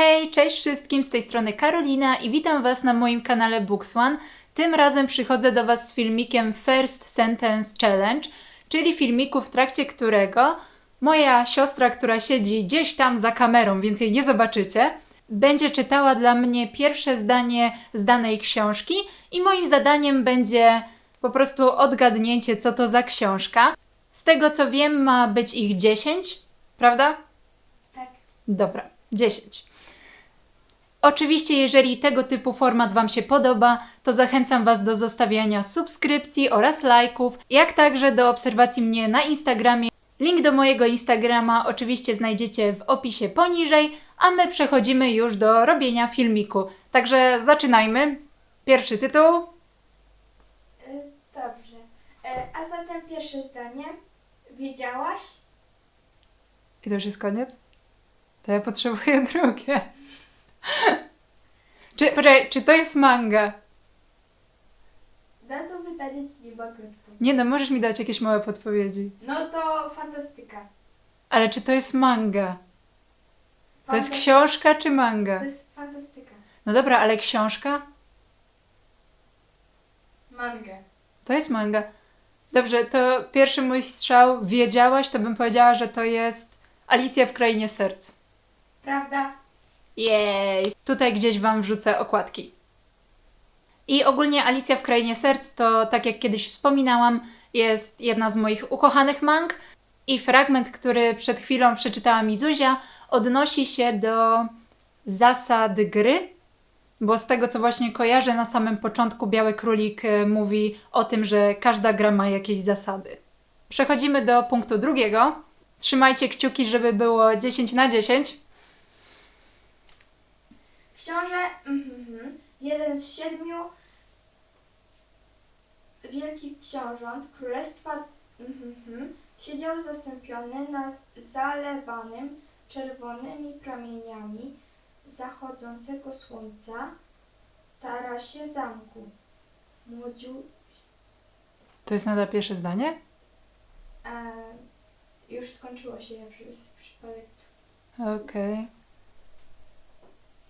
Hej, cześć wszystkim, z tej strony Karolina i witam Was na moim kanale BooksOne. Tym razem przychodzę do Was z filmikiem First Sentence Challenge, czyli filmiku, w trakcie którego moja siostra, która siedzi gdzieś tam za kamerą, więc jej nie zobaczycie, będzie czytała dla mnie pierwsze zdanie z danej książki i moim zadaniem będzie po prostu odgadnięcie, co to za książka. Z tego co wiem, ma być ich 10, prawda? Tak. Dobra, 10. Oczywiście, jeżeli tego typu format Wam się podoba, to zachęcam Was do zostawiania subskrypcji oraz lajków, jak także do obserwacji mnie na Instagramie. Link do mojego Instagrama oczywiście znajdziecie w opisie poniżej, a my przechodzimy już do robienia filmiku. Także zaczynajmy. Pierwszy tytuł. Y, Dobrze. E, A zatem pierwsze zdanie. Wiedziałaś? I to już jest koniec? To ja potrzebuję drugie. Czy, poczekaj, czy to jest manga? Na to pytanie ci nie mogę odpowiedzieć. Nie no, możesz mi dać jakieś małe podpowiedzi. No to fantastyka. Ale czy to jest manga? To jest Fantas- książka czy manga? To jest fantastyka. No dobra, ale książka? Mangę. To jest manga. Dobrze, to pierwszy mój strzał. Wiedziałaś, to bym powiedziała, że to jest Alicja w Krainie Serc. Prawda? Jej! Tutaj gdzieś Wam wrzucę okładki. I ogólnie Alicja w Krainie Serc to, tak jak kiedyś wspominałam, jest jedna z moich ukochanych mang i fragment, który przed chwilą przeczytała mi Zuzia, odnosi się do zasad gry, bo z tego, co właśnie kojarzę, na samym początku Biały Królik e, mówi o tym, że każda gra ma jakieś zasady. Przechodzimy do punktu drugiego. Trzymajcie kciuki, żeby było 10 na 10. Książę, mhm, jeden z siedmiu wielkich książąt królestwa mhm, siedział zasępiony na zalewanym czerwonymi promieniami zachodzącego słońca tarasie zamku. Młodziu, To jest nadal pierwsze zdanie? e, już skończyło się przez przypadek. Okej.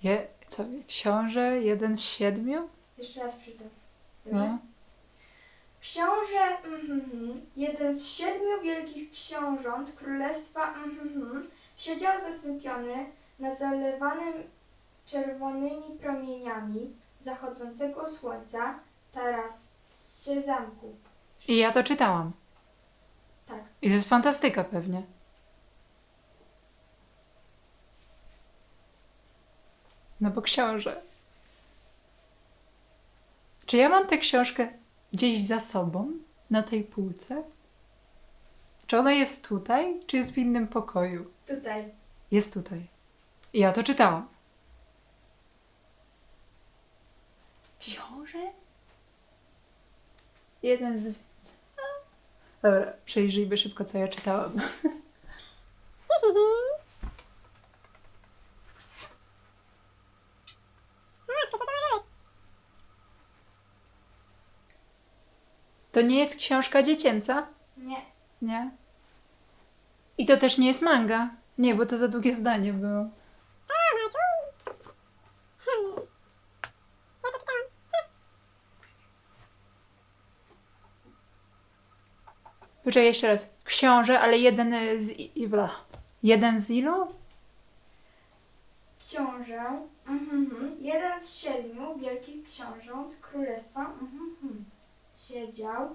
Je, co? Książę jeden z siedmiu? Jeszcze raz przytam. Dobrze? No. Książę, mhm, jeden z siedmiu wielkich książąt królestwa, mhm, siedział zasępiony na zalewanym czerwonymi promieniami zachodzącego słońca tarasie zamku. I ja to czytałam. Tak. I to jest fantastyka pewnie. No bo książę. Czy ja mam tę książkę gdzieś za sobą, na tej półce? Czy ona jest tutaj, czy jest w innym pokoju? Tutaj. Jest tutaj. I ja to czytałam. Książę? Jeden z. Dobra, przejrzyjmy szybko, co ja czytałam. To nie jest książka dziecięca? Nie. Nie. I to też nie jest manga. Nie, bo to za długie zdanie było. Poczekaj jeszcze raz. Książę, ale jeden z... i- bla. Jeden z ilu? Książę, mhm, jeden z siedmiu wielkich książąt królestwa, mhm, siedział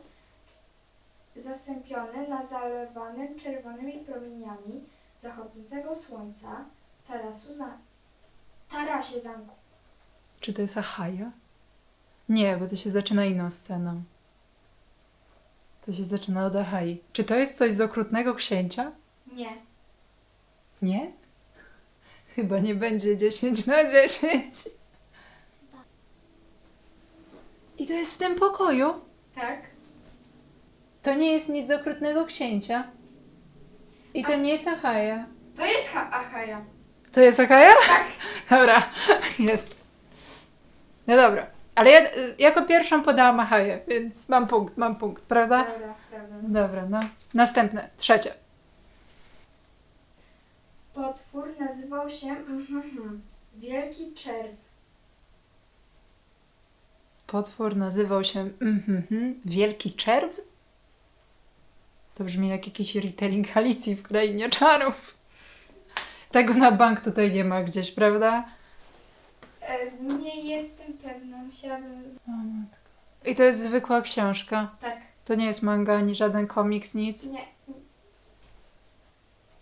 zasępiony na zalewanym czerwonymi promieniami zachodzącego słońca tarasu za, tarasie zamku. Czy to jest Ahaja? Nie, bo to się zaczyna inną sceną. To się zaczyna od Ahai. Czy to jest coś z okrutnego księcia? Nie, Nie? Chyba nie będzie 10 na 10. I to jest w tym pokoju? Tak? To nie jest nic z okrutnego księcia. I to A- nie jest Ahaja. To jest ha Achaja. To jest Ahaja? Tak. Dobra, jest. No dobra. Ale ja y, jako pierwszą podałam Ahaję, więc mam punkt, mam punkt, prawda? Dobra, prawda. Dobra, no. Następne, trzecie. Potwór nazywał się mhm, Wielki czerw. Potwór nazywał się mhm, Wielki Czerw? To brzmi jak jakiś retelling Alicji w Krainie Czarów. Tego na bank tutaj nie ma gdzieś, prawda? E, nie jestem pewna, musiałabym... z- O matko. I to jest zwykła książka. Tak, To nie jest manga, ani żaden komiks, nic. nie.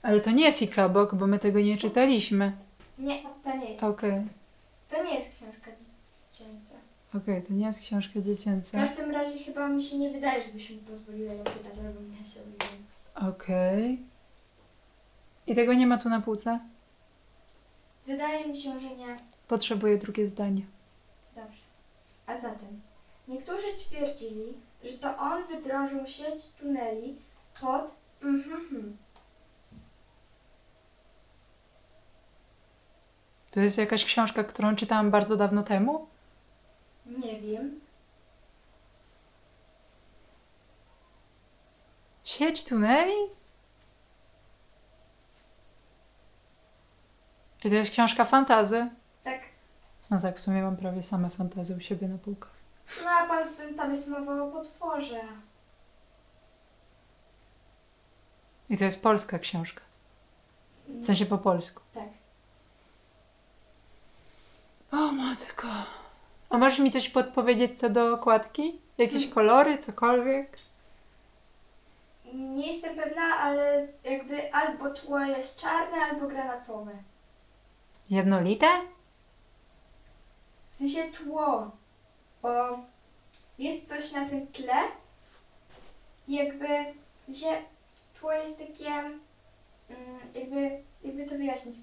Ale to nie jest Ikabok, bo my tego nie czytaliśmy. Nie, to nie jest. Okej, To nie jest książka. Okej, to nie jest książka W dziecięca. każdym razie chyba mi się nie wydaje, żebyś mi pozwoliła ją czytać, albo się, więc... Okej. I tego nie ma tu na półce? Wydaje mi się, że nie. Potrzebuję drugie zdanie. Dobrze. A zatem, niektórzy twierdzili, że to on wydrążył sieć tuneli pod... Mhm, To jest jakaś książka, którą czytałam bardzo dawno temu? Nie wiem. Sieć tuneli? I to jest książka fantazy? Tak. No tak, w sumie mam prawie same fantazy u siebie na półkach. No a poza tym tam jest mowa o potworze. I to jest polska książka. W sensie po polsku. Tak. O matko. A możesz mi coś podpowiedzieć co do okładki? Jakieś kolory, cokolwiek? Nie jestem pewna, ale jakby albo tło jest czarne, albo granatowe. Jednolite? W sensie tło, bo jest coś na tym tle i jakby sensie tło jest takie, mm, jakby, jakby to wyjaśnić.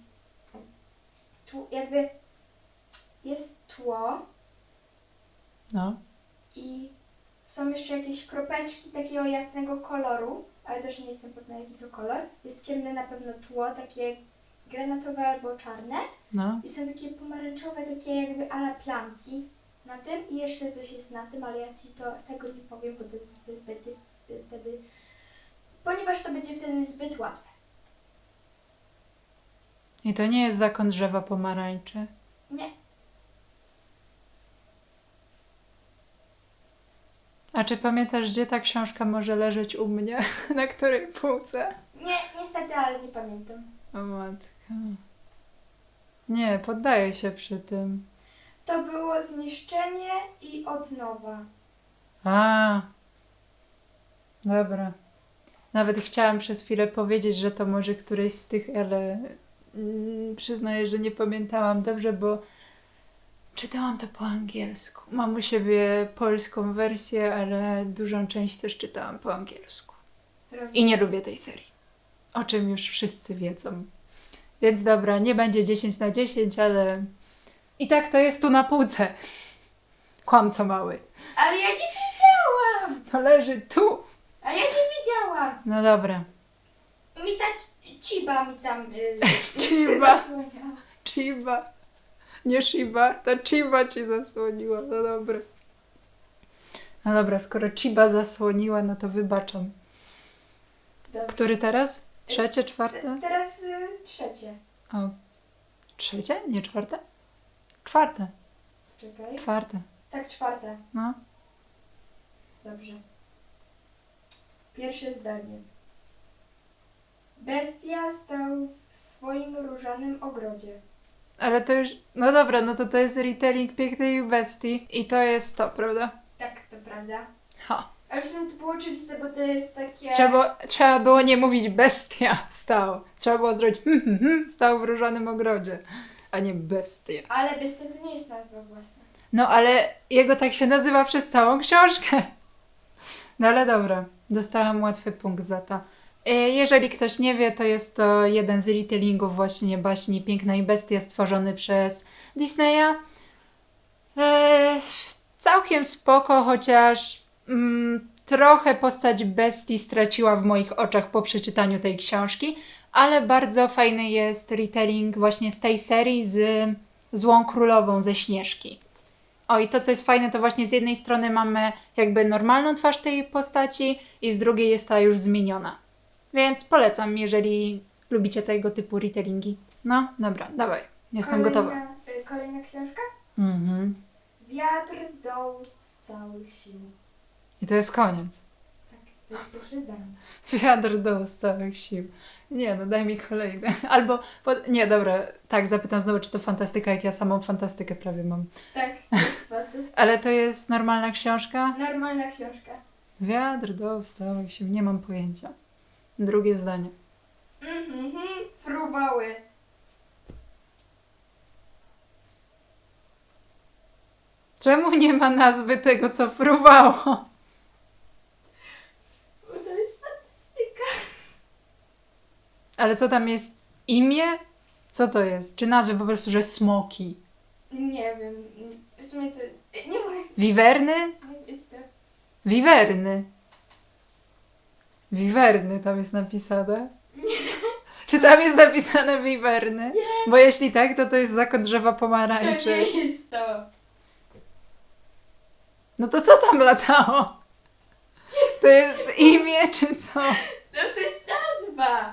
Tło, jakby jest tło No. i są jeszcze jakieś kropeczki takiego jasnego koloru, ale też nie jestem pewna jaki to kolor. Jest ciemne na pewno tło, takie granatowe albo czarne. No. I są takie pomarańczowe, takie jakby ala plamki na tym i jeszcze coś jest na tym, ale ja Ci to tego nie powiem, bo to jest zbyt, będzie wtedy... Ponieważ to będzie wtedy zbyt łatwe. I to nie jest zakon drzewa pomarańczy. Nie, A czy pamiętasz, gdzie ta książka może leżeć u mnie? Na której półce? nie, niestety, ale nie pamiętam. O matka. Nie, poddaję się przy tym. To było zniszczenie i od nowa. A. Dobra. Nawet chciałam przez chwilę powiedzieć, że to może któreś z tych, ale mm, przyznaję, że nie pamiętałam dobrze, bo czytałam to po angielsku. Mam u siebie polską wersję, ale dużą część też czytałam po angielsku. I nie lubię tej serii. O czym już wszyscy wiedzą. Więc dobra, nie będzie 10 na 10, ale i tak to jest tu na półce. Kłamco mały. Ale ja nie widziałam! To leży tu. A ja nie widziałam! No dobra. Mi ta ciba mi tam y, Chiba. zasłaniała. Chiba. Nie Shiba, ta Chiba ci zasłoniła. No dobra. No dobra, skoro Chiba zasłoniła, no to wybaczam. Dobrze. Który teraz? Trzecie, czwarte? Te- Teraz y, trzecie. O. Trzecie? Nie czwarte? Czwarte. Czekaj. Czwarte. Tak, czwarte. No. Dobrze. Pierwsze zdanie. Bestia stał w swoim różanym ogrodzie. Ale to już... No dobra, no to to jest retelling Pięknej Bestii. I to jest to, prawda? Tak, to prawda. Ha. Ale w sumie to było oczywiste, bo to jest takie... Trzeba, trzeba było nie mówić bestia stał. Trzeba było zrobić hmm, hmm, hmm, stał w różanym ogrodzie, a nie bestia. Ale bestia to nie jest nazwa własna. No ale jego tak się nazywa przez całą książkę. No ale dobra, dostałam łatwy punkt za to. E, Jeżeli ktoś nie wie, to jest to jeden z retellingów właśnie baśni Piękna i Bestia stworzony przez Disneya. E, całkiem spoko, chociaż mm, trochę postać bestii straciła w moich oczach po przeczytaniu tej książki, ale bardzo fajny jest retelling właśnie z tej serii z Złą Królową ze Śnieżki. O i to, co jest fajne, to właśnie z jednej strony mamy jakby normalną twarz tej postaci i z drugiej jest ta już zmieniona. Więc polecam, jeżeli lubicie tego typu retellingi. No, dobra, dawaj. Jestem Kolejna, gotowa. kolejna książka? Mhm. Wiatr doł z całych sił. I to jest koniec. Tak, to jest pierwsze zdanie. Wiatr do z całych sił. Nie, no daj mi kolejne. Albo, po... nie, dobra, tak, zapytam znowu, czy to fantastyka, jak ja samą fantastykę prawie mam. Tak, to jest fantastyka. Ale to jest normalna książka? Normalna książka. Wiatr do z całych sił, nie mam pojęcia. Drugie zdanie. Mhm, fruwały. Czemu nie ma nazwy tego, co fruwało? Bo to jest fantastyka. Ale co tam jest? Imię? Co to jest? Czy nazwy po prostu, że smoki? Nie wiem, w sumie to... Nie mogę Wiwerny? nie to. Wiwerny. Wiwerny tam jest napisane. Czy tam jest napisane wiwerny? Bo jeśli tak, to to jest zakon drzewa To pomarańczy. nie jest to. No to co tam latało? To jest imię czy co? No to jest nazwa.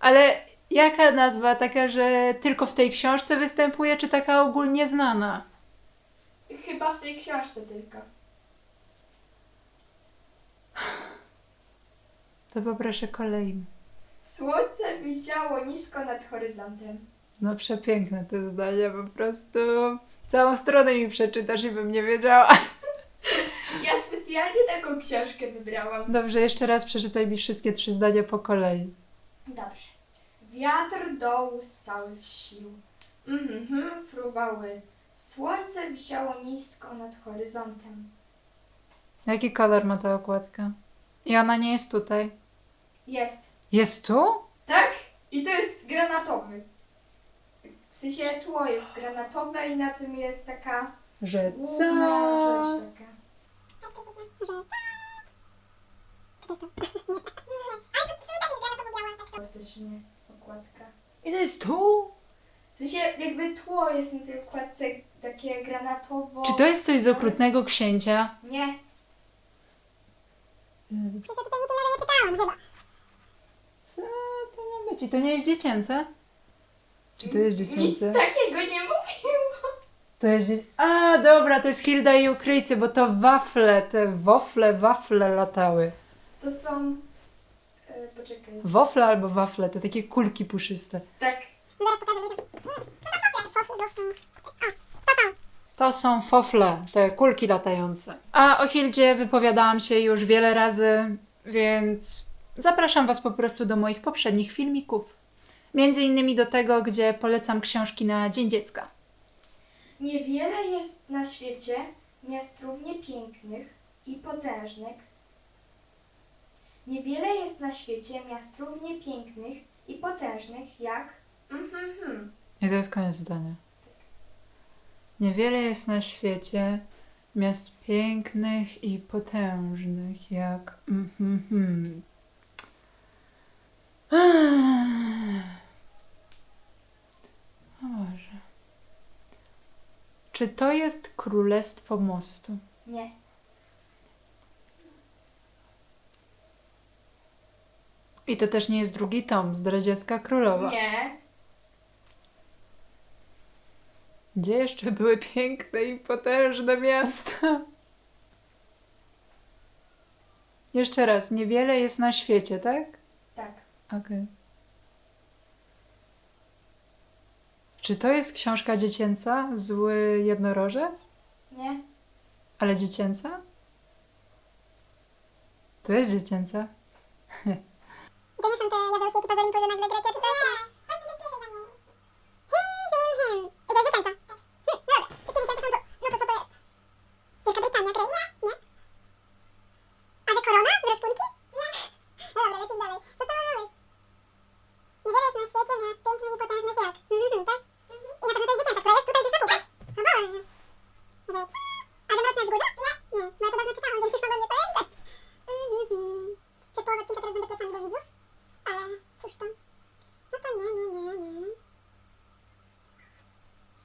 Ale jaka nazwa? Taka, że tylko w tej książce występuje, czy taka ogólnie znana? Chyba w tej książce tylko. To poproszę kolejny. Słońce wisiało nisko nad horyzontem. No przepiękne te zdania, po prostu całą stronę mi przeczytasz i bym nie wiedziała. Ja specjalnie taką książkę wybrałam. Dobrze, jeszcze raz przeczytaj mi wszystkie trzy zdania po kolei. Dobrze. Wiatr doł z całych sił. Mhm, mhm, fruwały. Słońce wisiało nisko nad horyzontem. Jaki kolor ma ta okładka? I ona nie jest tutaj. Jest. Jest tu? Tak? I to jest granatowy. W sensie tło jest granatowe i na tym jest taka Że główna rzecz taka. Faktycznie okładka. I to jest tu? W sensie jakby tło jest na tej okładce takie granatowo... Czy to jest coś z okrutnego księcia? Nie. Co to ma być? I to nie jest dziecięce? Czy to jest Nic dziecięce? takiego nie mówiło. To jest dzieci... A, dobra, to jest Hilda i ukryjcy, bo to wafle, te wofle, wafle latały. To są... E, poczekaj. Wofle albo wafle, to takie kulki puszyste. Tak. To są fofle, te kulki latające. A o Hildzie wypowiadałam się już wiele razy, więc zapraszam Was po prostu do moich poprzednich filmików. Między innymi do tego, gdzie polecam książki na Dzień Dziecka. Niewiele jest na świecie miast równie pięknych i potężnych. Niewiele jest na świecie miast równie pięknych i potężnych jak... Mhm. I to jest koniec zdania. Niewiele jest na świecie miast pięknych i potężnych, jak. Mhm. O Boże. Czy to jest Królestwo Mostu? Nie. I to też nie jest drugi tom, Zdradziecka Królowa. Nie. Gdzie jeszcze były piękne i potężne miasta? Jeszcze raz, niewiele jest na świecie, tak? Okej. Czy to jest książka dziecięca? Zły jednorożec? Nie. Ale dziecięca? To jest dziecięca. Czy. To jest him, him. I to jest dziecięca. Hm, dobra. Wszystkie dziecięta są to. No to co to jest? Wielka Brytania, kraj? Nie, nie. A że korona? Z reszpunki? Nie. No dobra, lecimy dalej. Co to ma być? Niewiele jest na świecie miast pięknych i potężnych jak. Mhm, tak? I na pewno to jest dziecięca, która jest tutaj gdzieś na półkach. O Boże. Że co? A że Mroczne Wzgórze? Nie. Nie. No ja to dawno czytałam, więc już mogłam nie pamiętać. Mhm. Przez połowę odcinka teraz będę plecami do widzów. Ale cóż tam? No to nie, nie, nie, nie.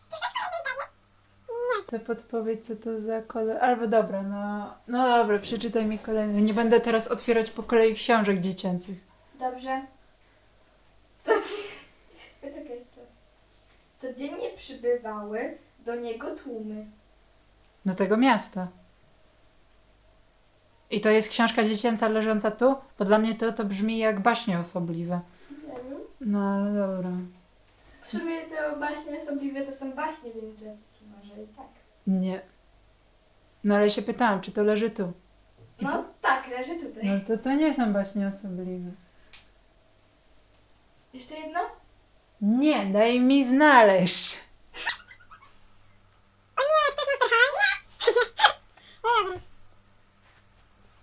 Czy chcesz kolejne zdanie? Nie. Chcę podpowiedź, co to za kolor. Albo dobra, no. No dobra, przeczytaj mi kolejny. Nie będę teraz otwierać po kolei książek dziecięcych. Dobrze. Co ty... Poczekaj jeszcze. codziennie przybywały do niego tłumy. Do tego miasta. I to jest książka dziecięca leżąca tu? Bo dla mnie to, to brzmi jak baśnie osobliwe. No ale dobra. W sumie te baśnie osobliwe to są baśnie, więc dla dzieci może i tak. Nie. No ale się pytałam, czy to leży tu? No tak, leży tutaj. No to to nie są baśnie osobliwe. Jeszcze jedno? Nie, daj mi znaleźć. O nie, to jest Monster High? Nie! No dobra.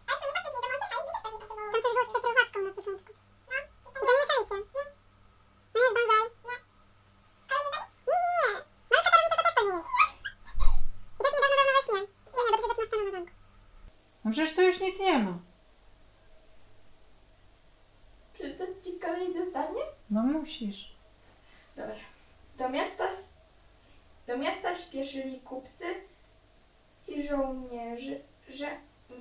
A w sumie faktycznie do Monster High też pewnie pasowało. Tam coś było z przeprowadzką na początku. No, i to nie jest Alicja, nie? Nie jest Banzai, nie. Ale nie, nie. Malka Czarownica to też to nie jest. I też niedawno dawno we śnie. Nie, nie, bo to się zaczyna scena na zamku. No przecież tu już nic nie ma. Przeczytać ci kolejne zdanie? No musisz. Dobra. Do miasta, s- do miasta kupcy i żołnierzy, że...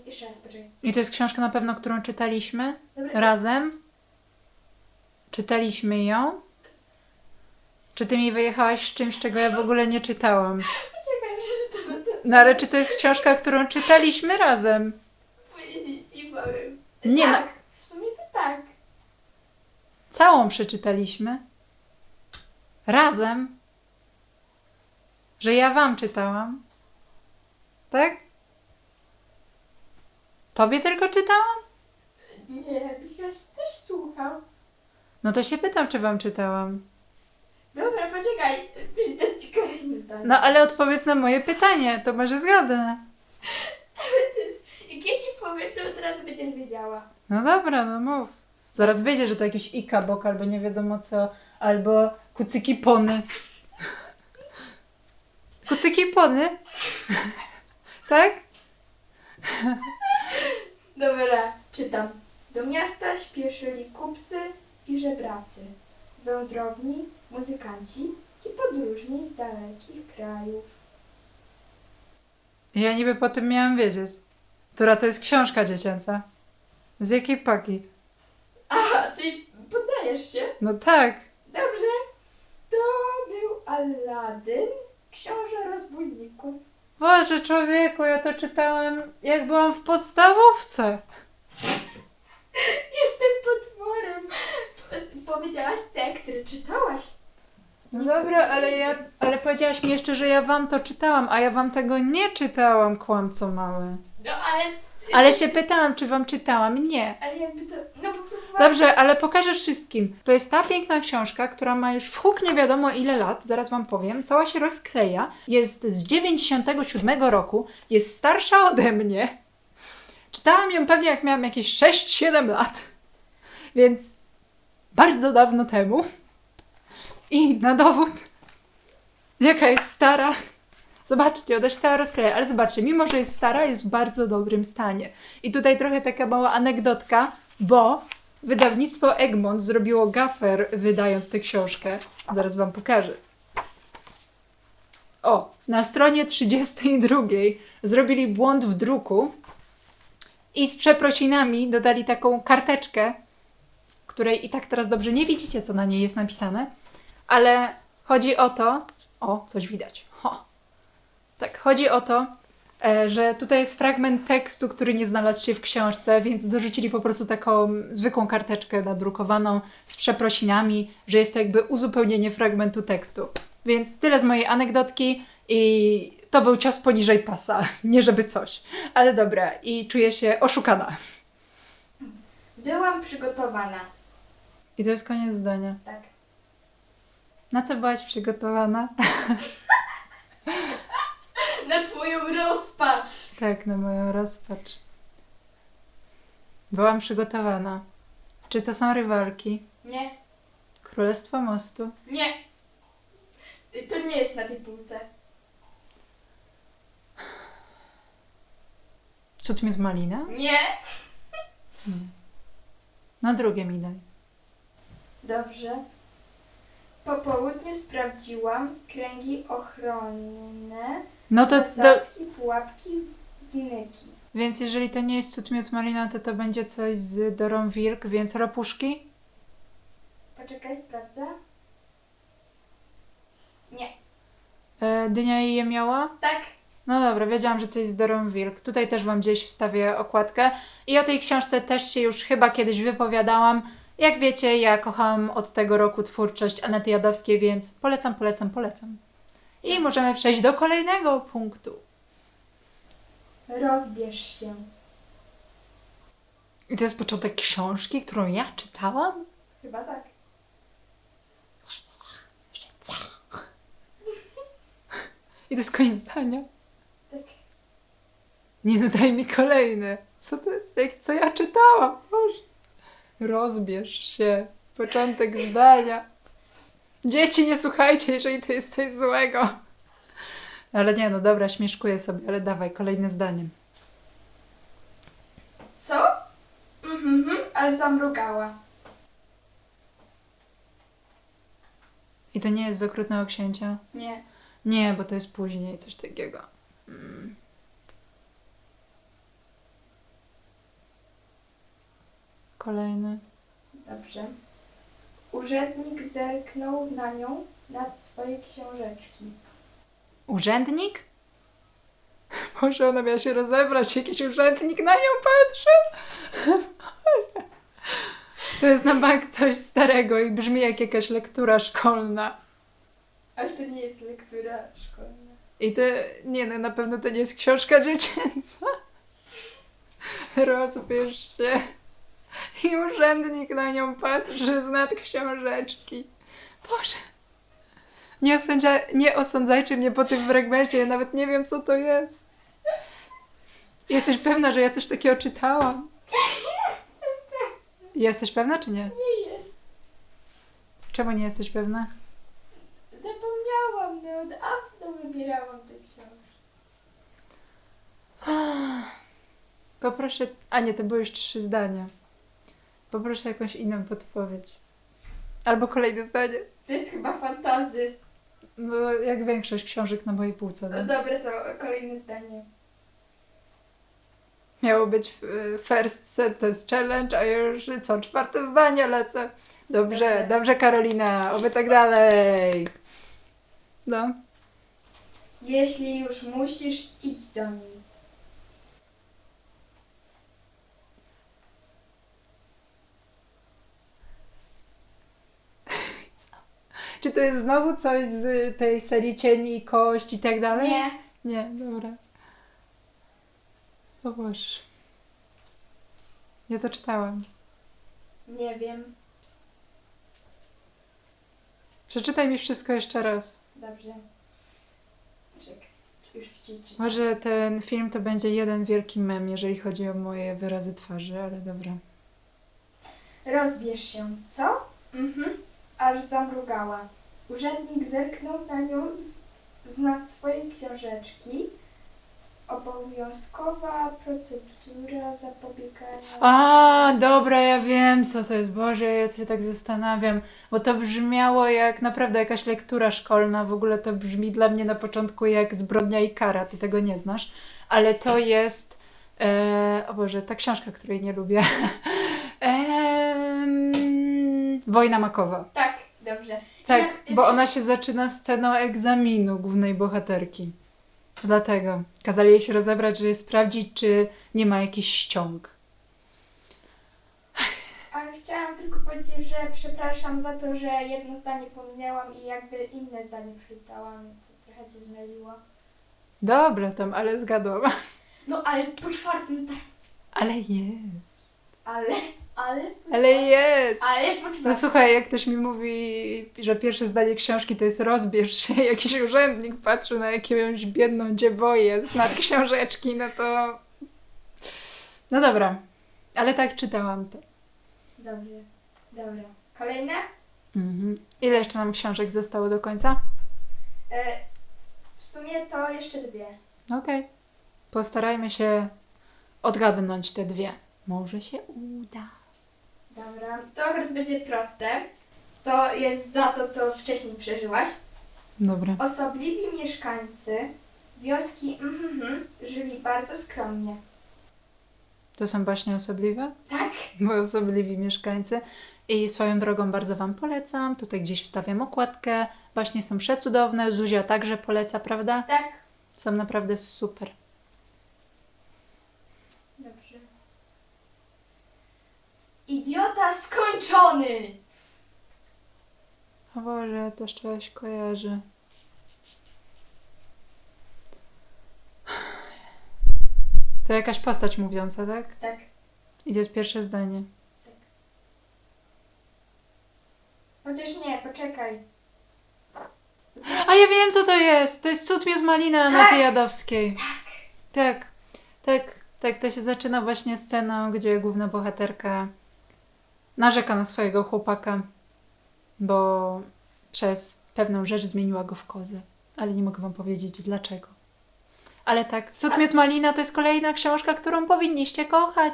Jeszcze raz, poczekaj. I to jest książka na pewno, którą czytaliśmy Dobra. razem. Czytaliśmy ją. Czy ty mi wyjechałaś z czymś, czego ja w ogóle nie czytałam? Poczekaj, przeczytam to. No ale czy to jest książka, którą czytaliśmy razem? Powiedzieć i powiem. Nie, tak, w sumie to tak. Całą przeczytaliśmy. Razem. Że ja wam czytałam. Tak? Tobie tylko czytałam? Nie, Michaś też słuchał. No to się pytam, czy wam czytałam. Dobra, poczekaj, przeczytać ci kolejne zdanie. No ale odpowiedz na moje pytanie, to może zgadnę. To jest, jak ja ci powiem, to od razu będziesz wiedziała. No dobra, no mów. Zaraz wyjdzie, że to jakiś ikabok, albo nie wiadomo co, albo kucyki pony. Kucyki pony? tak? Dobra, czytam. Do miasta śpieszyli kupcy i żebracy, wędrowni, muzykanci i podróżni z dalekich krajów. Ja niby po tym miałam wiedzieć. Która to jest książka dziecięca? Z jakiej paki? Aha, czyli poddajesz się? No tak. Dobrze. To był Aladdin, książę rozbójników. Boże człowieku, ja to czytałem jak byłam w podstawówce. Jestem potworem. Powiedziałaś te, które czytałaś. No dobra, ale ja, ale powiedziałaś mi jeszcze, że ja wam to czytałam, a ja wam tego nie czytałam, kłamco mały. No ale... Ale się pytałam, czy wam czytałam. Nie. Ale jakby to... No. Dobrze, ale pokażę wszystkim. To jest ta piękna książka, która ma już w huk nie wiadomo ile lat, zaraz wam powiem. Cała się rozkleja. Jest z 97 roku. Jest starsza ode mnie. Czytałam ją pewnie jak miałam jakieś 6-7 lat. Więc bardzo dawno temu. I na dowód, jaka jest stara. Zobaczcie, ona się cała rozkleja, ale zobaczcie, mimo że jest stara, jest w bardzo dobrym stanie. I tutaj trochę taka mała anegdotka, bo wydawnictwo Egmont zrobiło gafer wydając tę książkę. Zaraz wam pokażę. O, na stronie 32 zrobili błąd w druku i z przeprosinami dodali taką karteczkę, której i tak teraz dobrze nie widzicie, co na niej jest napisane, ale chodzi o to. O, coś widać. Ho. Tak, chodzi o to, że tutaj jest fragment tekstu, który nie znalazł się w książce, więc dorzucili po prostu taką zwykłą karteczkę nadrukowaną z przeprosinami, że jest to jakby uzupełnienie fragmentu tekstu. Więc tyle z mojej anegdotki i to był cios poniżej pasa, nie żeby coś. Ale dobra, i czuję się oszukana. Byłam przygotowana. I to jest koniec zdania. Tak. Na co byłaś przygotowana? Na twoją rozpacz. Tak, na moją rozpacz. Byłam przygotowana. Czy to są rywalki? Nie, Królestwo Mostu? nie. To nie jest na tej półce. Cud miód malina? Nie. No drugie mi daj. Dobrze. Po południu sprawdziłam kręgi ochronne, No to, to zasadzki, pułapki, w- wnyki. więc jeżeli to nie jest cud miód malina, to to będzie coś z Dorą Wilk, więc ropuszki? Poczekaj, sprawdzę. E, Dynia i je miała? Tak. No dobra, wiedziałam, że coś z Dorą Wilk. Tutaj też Wam gdzieś wstawię okładkę. I o tej książce też się już chyba kiedyś wypowiadałam. Jak wiecie, ja kocham od tego roku twórczość Anety Jadowskiej, więc polecam, polecam, polecam. I możemy przejść do kolejnego punktu. Rozbierz się. I to jest początek książki, którą ja czytałam? Chyba tak. I to jest koniec zdania. Tak. Nie no, daj mi kolejne. Co to jest? Jak, co ja czytałam? Boże. Rozbierz się. Początek zdania. Dzieci, nie słuchajcie, jeżeli to jest coś złego. Ale nie, no dobra, śmieszkuję sobie, ale dawaj, kolejne zdanie. Co? Mhm, mhm, aż zamrugała. I to nie jest z okrutnego księcia? Nie. Nie, bo to jest później coś takiego. Mm. Kolejny. Dobrze. Urzędnik zerknął na nią nad swoje książeczki. Urzędnik? Może ona miała się rozebrać, jakiś urzędnik na nią patrzy? To jest na bank coś starego i brzmi jak jakaś lektura szkolna. Ale to nie jest lektura szkolna. I to, nie no, na pewno to nie jest książka dziecięca. Rozbierz się. I urzędnik na nią patrzy z nad książeczki. Boże. Nie, osądzia, nie osądzajcie mnie po tym fragmencie, ja nawet nie wiem, co to jest. Jesteś pewna, że ja coś takiego czytałam? Jesteś pewna, czy nie? Nie jest. Czemu nie jesteś pewna? Zapomniałam, no od dawno wybierałam tę książkę. Poproszę. A nie, to były już trzy zdania. Poproszę jakąś inną podpowiedź. Albo kolejne zdanie. To jest chyba fantazy. No, jak większość książek na mojej półce. No No. dobre, to kolejne zdanie. Miało być y, first sentence challenge, a już co, czwarte zdanie lecę. Dobrze, Dobrze. dobrze Karolina, oby tak dalej. No. Jeśli już musisz, idź do niej. Czy to jest znowu coś z tej serii Cieni i Kość i tak dalej? Nie. Nie, dobra. O Boże. Ja to czytałam. Nie wiem. Przeczytaj mi wszystko jeszcze raz. Dobrze. Czek. Już ci czytam. Może ten film to będzie jeden wielki mem, jeżeli chodzi o moje wyrazy twarzy, ale dobra. Rozbierz się. Co? Mhm. Aż zamrugała. Urzędnik zerknął na nią z, z nad swojej książeczki. Obowiązkowa procedura zapobiegania. A, dobra, ja wiem, co to jest. Boże, ja się tak zastanawiam, bo to brzmiało jak naprawdę jakaś lektura szkolna. W ogóle to brzmi dla mnie na początku jak zbrodnia i kara. Ty tego nie znasz, ale to jest. E, o Boże, ta książka, której nie lubię. Em, Wojna makowa. Tak, dobrze. Tak, Ja- bo ona się zaczyna sceną egzaminu głównej bohaterki. Dlatego kazali jej się rozebrać, żeby sprawdzić, czy nie ma jakichś ściąg. A chciałam tylko powiedzieć, że przepraszam za to, że jedno zdanie pominęłam i jakby inne zdanie przeczytałam. To trochę cię zmyliło. Dobra tam, ale zgadłam. No ale po czwartym zdaniu. Ale jest. Ale, ale, Ale jest. ale No słuchaj, jak ktoś mi mówi, że pierwsze zdanie książki to jest rozbierz się, jakiś urzędnik patrzy na jakąś biedną dzieboję z nad książeczki, no to... No dobra, ale tak czytałam to. Dobrze, dobra. Kolejne? Mhm. Ile jeszcze nam książek zostało do końca? E, w sumie to jeszcze dwie. Okej. Postarajmy się odgadnąć te dwie. Może się uda. Dobra, to akurat będzie proste. To jest za to, co wcześniej przeżyłaś. Dobra. Osobliwi mieszkańcy wioski mhm, żyli bardzo skromnie. To są baśnie osobliwe? Tak? Bo osobliwi mieszkańcy. I swoją drogą bardzo Wam polecam. Tutaj gdzieś wstawiam okładkę. Właśnie są przecudowne. Zuzia także poleca, prawda? Tak. Są naprawdę super. Dobrze. Idiota skończony! O Boże, to z czegoś kojarzy. To jakaś postać mówiąca, tak? Tak. I to jest pierwsze zdanie. Chociaż nie, poczekaj. A ja wiem, co to jest! To jest cud miód malina Tak. Anaty Jadowskiej. Tak. Tak, tak. To się zaczyna właśnie sceną, gdzie główna bohaterka narzeka na swojego chłopaka, bo przez pewną rzecz zmieniła go w kozę. Ale nie mogę wam powiedzieć dlaczego. Ale tak, Cud Miód Malina to jest kolejna książka, którą powinniście kochać.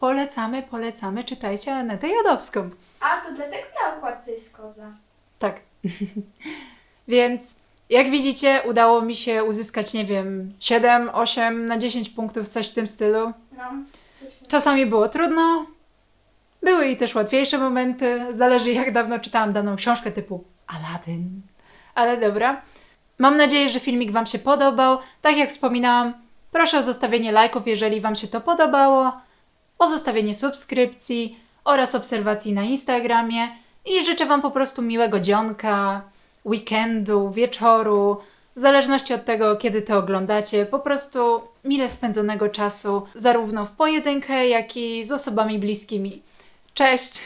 Polecamy, polecamy, czytajcie Anetę Jadowską. A, to dlatego na okładce jest koza. Tak. Więc jak widzicie, udało mi się uzyskać, nie wiem, 7, 8 na 10 punktów, coś w tym stylu. No. Coś w tym- Czasami było trudno. Były i też łatwiejsze momenty. Zależy, jak dawno czytałam daną książkę typu Aladdin. Ale dobra. Mam nadzieję, że filmik Wam się podobał. Tak jak wspominałam, proszę o zostawienie lajków, jeżeli Wam się to podobało, o zostawienie subskrypcji oraz obserwacji na Instagramie i życzę Wam po prostu miłego dzionka, weekendu, wieczoru, w zależności od tego, kiedy to oglądacie, po prostu mile spędzonego czasu, zarówno w pojedynkę, jak i z osobami bliskimi. Cześć!